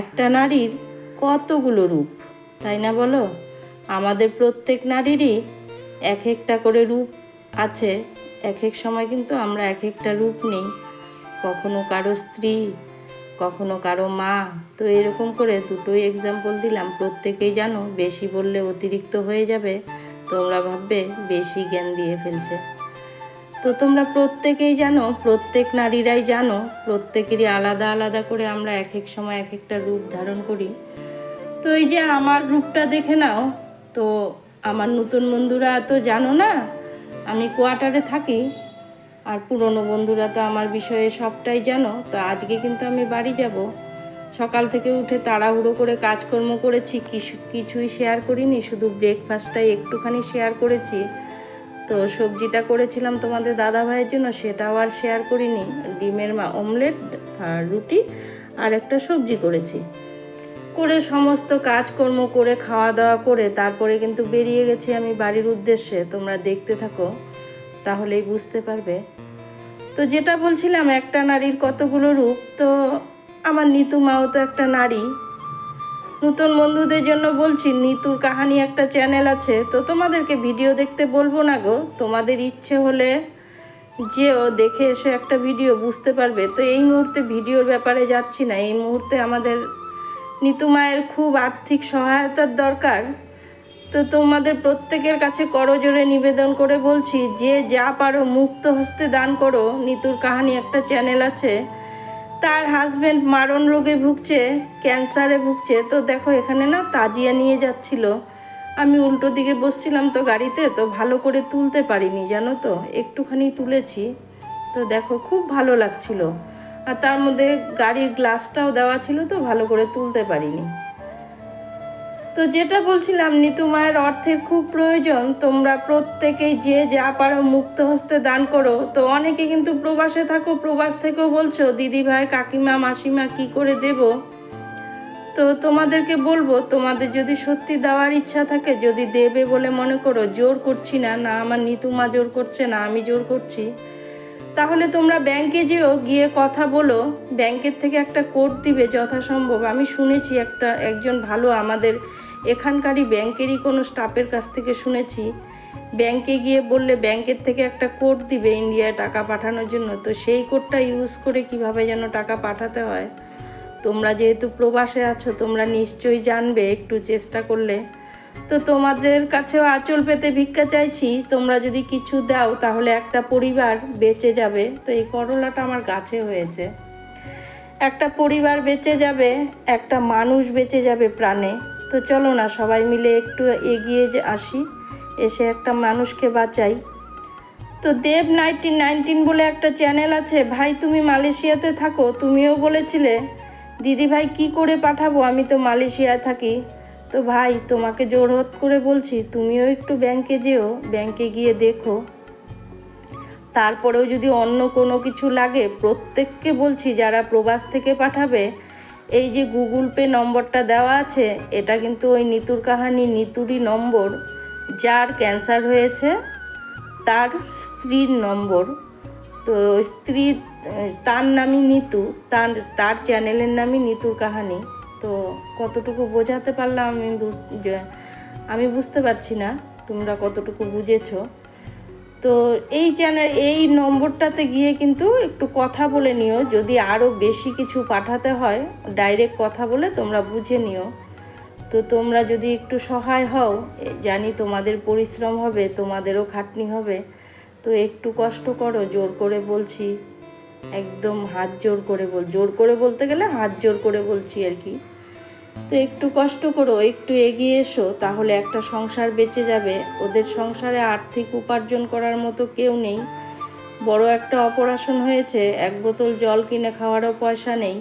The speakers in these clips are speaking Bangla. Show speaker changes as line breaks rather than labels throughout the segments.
একটা নারীর কতগুলো রূপ, তাই না বলো? আমাদের প্রত্যেক নারীরই এক একটা করে রূপ আছে। এক এক সময় কিন্তু আমরা এক একটা রূপ নেই। কখনো কারও স্ত্রী, কখনো কারও মা। তো এরকম করে দুটোই এক্সাম্পল দিলাম। প্রত্যেকেই জানো, বেশি বললে অতিরিক্ত হয়ে যাবে। তোমরা ভাববে বেশি জ্ঞান দিয়ে ফেলছে। তো তোমরা প্রত্যেকেই জানো, প্রত্যেক নারীরাই জানো, প্রত্যেকেরই আলাদা আলাদা করে আমরা এক এক সময় এক একটা রূপ ধারণ করি। তো এই যে আমার রূপটা দেখে নাও, তো আমার নতুন বন্ধুরা তো জানো না, আমি কোয়ার্টারে থাকি, আর পুরনো বন্ধুরা তো আমার বিষয়ে সবটাই জানো, তো আজকে কিন্তু আমি বাড়ি যাব। সকাল থেকে উঠে তাড়াহুড়ো করে কাজকর্ম করেছি, কিছু, কিছুই শেয়ার করিনি, শুধু ব্রেকফাস্টটাই একটুখানি শেয়ার করেছি। তো সবজিটা করেছিলাম তোমাদের দাদা ভাইয়ের জন্য, সেটাও আর শেয়ার করিনি। ডিমের মা অমলেট আর রুটি আর একটা সবজি করেছি। করে সমস্ত কাজকর্ম করে খাওয়া দাওয়া করে, তারপরে কিন্তু বেরিয়ে গেছি আমি বাড়ির উদ্দেশ্যে। তোমরা দেখতে থাকো, তাহলেই বুঝতে পারবে। তো যেটা বলছিলাম, একটা নারীর কতগুলো রূপ, তো আমার নিতু মাও তো একটা নারী। নতুন বন্ধুদের জন্য বলছি, নিতুর কাহানি একটা চ্যানেল আছে, তো তোমাদেরকে ভিডিও দেখতে বলব না গো। তোমাদের ইচ্ছে হলে যেও, দেখে এসে একটা ভিডিও, বুঝতে পারবে। তো এই মুহূর্তে ভিডিওর ব্যাপারে যাচ্ছি না। এই মুহূর্তে আমাদের নিতু মায়ের খুব আর্থিক সহায়তার দরকার। তো তোমাদের প্রত্যেকের কাছে করজোরে নিবেদন করে বলছি, যে যা পারো মুক্ত হস্তে দান করো। নিতুর কাহানি একটা চ্যানেল আছে। তার হাজবেন্ড মারণ রোগে ভুগছে ক্যান্সারে ভুগছে। তো দেখো, এখানে না তাজিয়া নিয়ে যাচ্ছিল। আমি উল্টো দিকে বসছিলাম তো গাড়িতে, তো ভালো করে তুলতে পারিনি, জানো তো? একটুখানি তুলেছি। তো দেখো, খুব ভালো লাগছিল। আর তার মধ্যে গাড়ির গ্লাসটাও দেওয়া ছিল তো, ভালো করে তুলতে পারিনি। তো যেটা বলছিলাম, নিতু মায়ের অর্থের খুব প্রয়োজন। তোমরা প্রত্যেকেই যে যা পারো মুক্ত হস্তে দান করো। তো অনেকে কিন্তু প্রবাসে থাকো, প্রবাস থেকেও বলছো, দিদি ভাই, কাকিমা, মাসিমা, কি করে দেব? তো তোমাদেরকে বলব, তোমাদের যদি সত্যি দেওয়ার ইচ্ছা থাকে, যদি দেবে বলে মনে করো, জোর করছি না না আমার নিতু মা জোর করছে, না আমি জোর করছি, তাহলে তোমরা ব্যাংকে যেও, গিয়ে কথা বলো। ব্যাংকের থেকে একটা কোড দিবে, যথাসম্ভব। আমি শুনেছি একটা, একজন ভালো আমাদের এখানকারই ব্যাংকেরই কোনো স্টাফের কাছ থেকে শুনেছি। ব্যাংকে গিয়ে বললে ব্যাংকের থেকে একটা কোড দিবে ইন্ডিয়ায় টাকা পাঠানোর জন্য। তো সেই কোডটা ইউজ করে কীভাবে যেন টাকা পাঠাতে হয়? তোমরা যেহেতু প্রবাসে আছো, তোমরা নিশ্চয়ই জানবে একটু চেষ্টা করলে। তো তোমাদের কাছেও আঁচল পেতে ভিক্ষা চাইছি। তোমরা যদি কিছু দাও, তাহলে একটা পরিবার বেঁচে যাবে। তো এই করলাটা আমার গাছে হয়েছে। একটা পরিবার বেঁচে যাবে, একটা মানুষ বেঁচে যাবে প্রাণে। তো চলো না, সবাই মিলে একটু এগিয়ে যে আসি, এসে একটা মানুষকে বাঁচাই। তো দেব নাইনটিন নাইনটিন বলে একটা চ্যানেল আছে, ভাই, তুমি মালয়েশিয়াতে থাকো। তুমিও বলেছিলে, দিদি ভাই, কি করে পাঠাবো? আমি তো মালয়েশিয়ায় থাকি। তো ভাই, তোমাকে জোরহত করে বলছি, তুমিও একটু ব্যাংকে যেও, ব্যাংকে গিয়ে দেখো। তারপরেও যদি অন্য কোনো কিছু লাগে, প্রত্যেককে বলছি, যারা প্রবাস থেকে পাঠাবে এই যে গুগল পে নম্বরটা দেওয়া আছে, এটা কিন্তু ওই নিতুর কাহানি নিতুরই নম্বর, যার ক্যান্সার হয়েছে, তার স্ত্রীর নম্বর। তো স্ত্রী, তার নামই নিতু, তার তার চ্যানেলের নামই নিতুর কাহানি। তো কতটুকু বোঝাতে পারলাম আমি আমি বুঝতে পারছি না, তোমরা কতটুকু বুঝেছ। তো এই চ্যানেল এই নম্বরটাতে গিয়ে কিন্তু একটু কথা বলে নিও। যদি আরও বেশি কিছু পাঠাতে হয় ডাইরেক্ট কথা বলে তোমরা বুঝে নিও। তো তোমরা যদি একটু সহায় হও জানি তোমাদের পরিশ্রম হবে, তোমাদেরও খাটনি হবে। তো একটু কষ্ট করো, জোর করে বলছি। একদম হাত জোর করে বল, জোর করে বলতে গেলে হাত জোর করে বলছি আর কি। তো একটু কষ্ট করো, একটু এগিয়ে এসো, তাহলে একটা সংসার বেঁচে যাবে। ওদের সংসারে আর্থিক উপার্জন করার মতো কেউ নেই। বড় একটা অপারেশন হয়েছে, এক বোতল জল কিনে খাওয়ারও পয়সা নেই।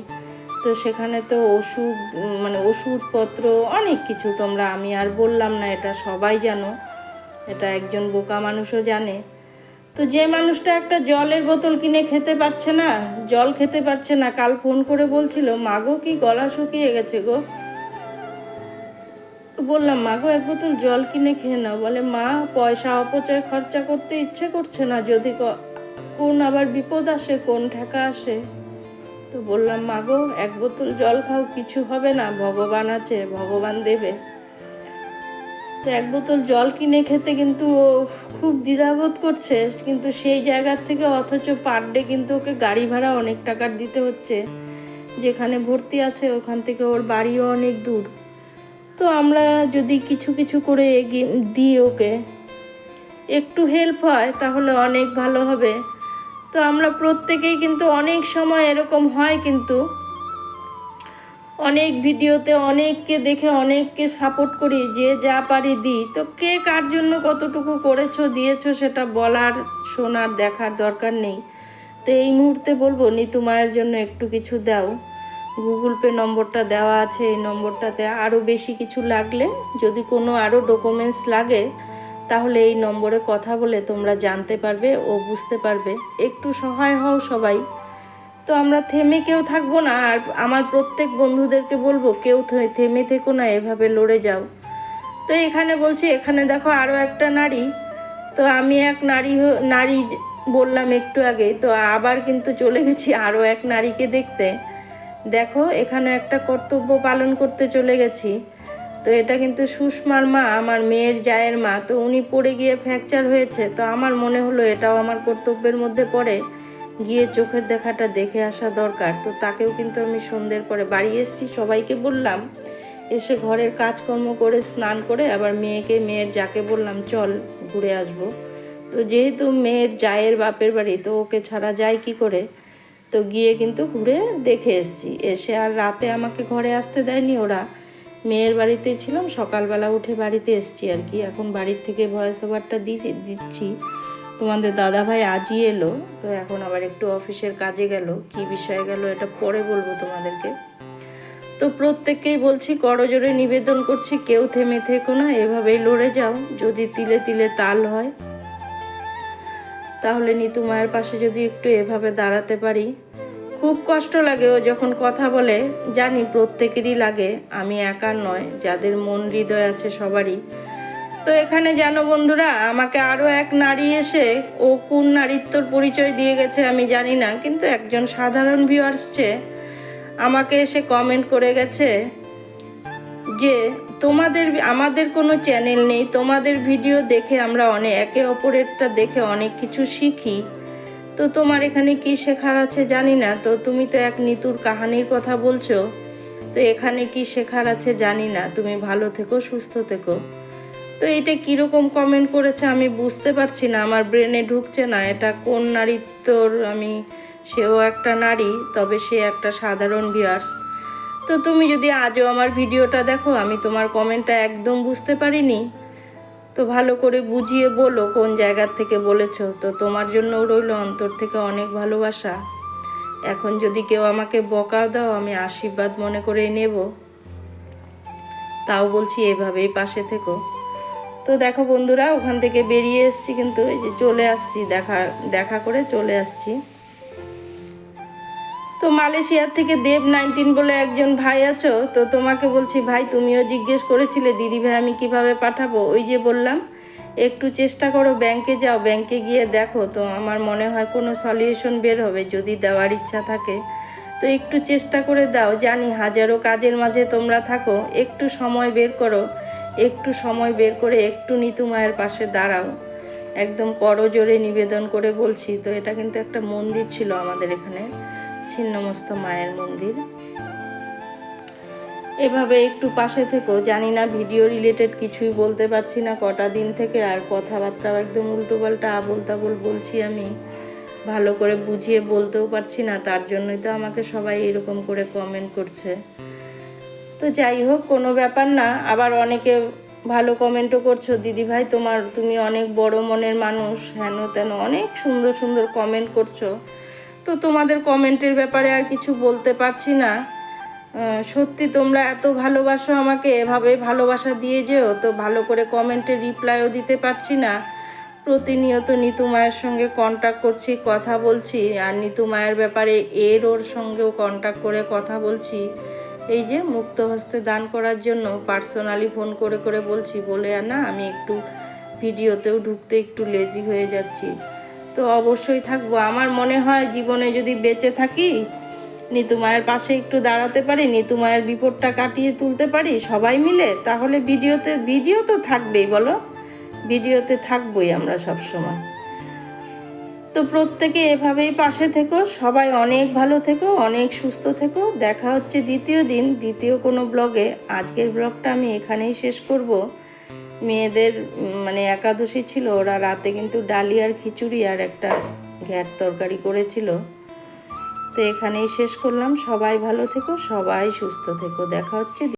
তো সেখানে তো ওষুধ মানে ওষুধপত্র, অনেক কিছু তোমরা, আমি আর বললাম না, এটা সবাই জানো। এটা একজন বোকা মানুষও জানে। তো যে মানুষটা একটা জলের বোতল কিনে খেতে পারছে না, জল খেতে পারছে না, কাল ফোন করে বলছিল, মাগো, কি গলা শুকিয়ে গেছে গো? বললাম মা গো এক বোতল জল কিনে খেয়ে নাও। বলে, মা, পয়সা অপচয় খরচা করতে ইচ্ছে করছে না। যদি কোন আবার বিপদ আসে, কোন ঠেকা আসে? তো বললাম, মাগো, এক বোতল জল খাও, কিছু হবে না। ভগবান আছে, ভগবান দেবে। তো এক বোতল জল কিনে খেতে কিন্তু ও খুব দ্বিধাবোধ করছে। কিন্তু সেই জায়গার থেকে অথচ পার ডে কিন্তু ওকে গাড়ি ভাড়া অনেক টাকার দিতে হচ্ছে। যেখানে ভর্তি আছে, ওখান থেকে ওর বাড়িও অনেক দূর। তো আমরা যদি কিছু কিছু করে এগিয়ে দিই ওকে, একটু হেল্প হয় তাহলে অনেক ভালো হবে। তো আমরা প্রত্যেকেই কিন্তু অনেক সময় এরকম হয় কিন্তু, অনেক ভিডিওতে অনেককে দেখে অনেককে সাপোর্ট করি যে যা পারি দিই। তো কে কার জন্য কতটুকু করেছ, দিয়েছ সেটা বলার, শোনার, দেখার দরকার নেই। তো এই মুহূর্তে বলব, নিতু মায়ের জন্য একটু কিছু দাও। গুগল পে নম্বরটা দেওয়া আছে, এই নম্বরটাতে আরও বেশি কিছু লাগলে, যদি কোনো আরও ডকুমেন্টস লাগে, তাহলে এই নম্বরে কথা বলে তোমরা জানতে পারবে ও বুঝতে পারবে। একটু সহায় হও সবাই। তো আমরা থেমে কেউ থাকব না, আর আমার প্রত্যেক বন্ধুদেরকে বলব, কেউ থেমে থেকো না, এভাবে লড়ে যাও। তো এখানে বলছি, এখানে দেখো আরও একটা নারী। তো আমি এক নারী নারী বললাম একটু আগে, তো আবার কিন্তু চলে গেছি আরও এক নারীকে দেখতে। দেখো, এখানে একটা কর্তব্য পালন করতে চলে গেছি। তো এটা কিন্তু সুষমার মা, আমার মেয়ের জায়ের মা। তো উনি পড়ে গিয়ে ফ্র্যাকচার হয়েছে, তো আমার মনে হলো এটাও আমার কর্তব্যের মধ্যে পড়ে। গিয়ে চোখের দেখাটা দেখে আসা দরকার। তো তাকেও কিন্তু আমি সন্ধ্যের পরে বাড়ি এসেছি, সবাইকে বললাম। এসে ঘরের কাজকর্ম করে, স্নান করে, আবার মেয়েকে, মেয়ের যাকে বললাম, চল, ঘুরে আসব। তো যেহেতু মেয়ের জায়ের বাপের বাড়ি, তো ওকে ছাড়া যায় কি করে? তো গিয়ে কিন্তু ঘুরে দেখে এসেছি। এসে আর রাতে আমাকে ঘরে আসতে দেয়নি ওরা। মেয়ের বাড়িতেই ছিলাম, সকালবেলা উঠে বাড়িতে এসেছি আর কি। এখন বাড়ির থেকে ভয়েস ওভারটা দিচ্ছি। তোমাদের দাদা ভাই আজই এলো, তো এখন আবার একটু অফিসের কাজে গেল। কি বিষয়ে গেল এটা পরে বলব তোমাদেরকে। তো প্রত্যেককেই বলছি করজোরে নিবেদন করছি, কেউ থেমে থেকো না, এভাবেই লড়ে যাও। যদি তিলে তিলে তাল হয় তাহলে নিতু মায়ের পাশে যদি একটু এভাবে দাঁড়াতে পারি। খুব কষ্ট লাগে ও যখন কথা বলে, জানি প্রত্যেকেরই লাগে, আমি একার নয়, যাদের মন হৃদয় আছে সবারই। তো এখানে জানো বন্ধুরা, আমাকে আরও এক নারী এসে, ও কোন নারীত্বর পরিচয় দিয়ে গেছে আমি জানি না, কিন্তু একজন সাধারণ ভিউয়ার্সছে আমাকে এসে কমেন্ট করে গেছে যে তোমাদের আমাদের কোনো চ্যানেল নেই, তোমাদের ভিডিও দেখে আমরা অনেক একে অপরেরটা দেখে অনেক কিছু শিখি। তো তোমার এখানে কি শেখার আছে জানি না, তো তুমি তো এক নিতুর কাহানির কথা বলছো, তো এখানে কি শেখার আছে জানি না, তুমি ভালো থেকো, সুস্থ থেকো। তো এটা কীরকম কমেন্ট করেছে আমি বুঝতে পারছি না, আমার ব্রেনে ঢুকছে না, এটা কোন নারীত্বর আমি, সেও একটা নারী, তবে সে একটা সাধারণ ভিউয়ার্স তো তুমি যদি আজও আমার ভিডিওটা দেখো, আমি তোমার কমেন্টটা একদম বুঝতে পারিনি। তো ভালো করে বুঝিয়ে বলো কোন জায়গার থেকে বলেছ। তো তোমার জন্য রইল অন্তর থেকে অনেক ভালোবাসা। এখন যদি কেউ আমাকে বকা দাও, আমি আশীর্বাদ মনে করে নেব। তাও বলছি এভাবেই পাশে থেকো। তো দেখো বন্ধুরা, ওখান থেকে বেরিয়ে এসছি কিন্তু এই যে চলে আসছি, দেখা দেখা করে চলে আসছি। তো মালয়েশিয়ার থেকে দেব নাইনটিন বলে একজন ভাই আছো, তো তোমাকে বলছি, ভাই, তুমিও জিজ্ঞেস করেছিলে, দিদি ভাই, আমি কীভাবে পাঠাবো? ওই যে বললাম, একটু চেষ্টা করো, ব্যাংকে যাও, ব্যাংকে গিয়ে দেখো, তো আমার মনে হয় কোনো সলিউশন বের হবে যদি দেওয়ার ইচ্ছা থাকে। তো একটু চেষ্টা করে দাও, জানি হাজারো কাজের মাঝে তোমরা থাকো, একটু সময় বের করো, একটু সময় বের করে একটু নিতু মায়ের পাশে দাঁড়াও। একদম করজোরে নিবেদন করে বলছি, তো এটা কিন্তু একটা মন্দির ছিল আমাদের এখানে। ছিন্নমস্ত মায়ের মন্দির। এভাবে একটু পাশে থেকেও জানি না ভিডিও রিলেটেড কিছুই বলতে পারছি না, কটা দিন থেকে আর কথাবার্তাও একদম উল্টোপাল্টা আবল তাবল বলছি আমি। ভালো করে বুঝিয়ে বলতেও পারছি না, তার জন্যই তো আমাকে সবাই এরকম করে কমেন্ট করছে। তো যাই হোক, কোনো ব্যাপার না, আবার অনেকে ভালো কমেন্টও করছ। দিদি ভাই, তোমার, তুমি অনেক বড় মনের মানুষ, হেন তেন অনেক সুন্দর সুন্দর কমেন্ট করছ। তো তোমাদের কমেন্টের ব্যাপারে আর কিছু বলতে পারছি না। সত্যি তোমরা এত ভালোবাসো আমাকে এভাবে ভালোবাসা দিয়ে যেও, তো ভালো করে কমেন্টে রিপ্লাইও দিতে পারছি না। প্রতিনিয়ত নিতু মায়ের সঙ্গে কন্ট্যাক্ট করছি, কথা বলছি, আর নিতু মায়ের ব্যাপারে এর ওর সঙ্গেও কন্ট্যাক্ট করে কথা বলছি। এই যে মুক্ত হস্তে দান করার জন্য পার্সোনালি ফোন করে করে বলছি, বলে, আর না, আমি একটু ভিডিওতেও ঢুকতে একটু লেজি হয়ে যাচ্ছি। তো অবশ্যই থাকব। আমার মনে হয় জীবনে যদি বেঁচে থাকি, নিতু মায়ের পাশে একটু দাঁড়াতে পারি, নিতু মায়ের বিপদটা কাটিয়ে তুলতে পারি, সবাই মিলে, তাহলে ভিডিওতে, ভিডিও তো থাকবেই, বলো? ভিডিওতে থাকবোই আমরা সব সময়। তো প্রত্যেকে এভাবেই পাশে থেকো, সবাই অনেক ভালো থেকো, অনেক সুস্থ থেকো। দেখা হচ্ছে দ্বিতীয় দিন, দ্বিতীয় কোনো ব্লগে আজকের ব্লগটা আমি এখানেই শেষ করব। মেয়েদের মানে একাদশী ছিল, ওরা রাতে কিন্তু ডালিয়ার খিচুড়ি আর একটা ঘ্যাট তরকারি করেছিল। তো এখানেই শেষ করলাম। সবাই ভালো থেকো, সবাই সুস্থ থেকো। দেখা হচ্ছে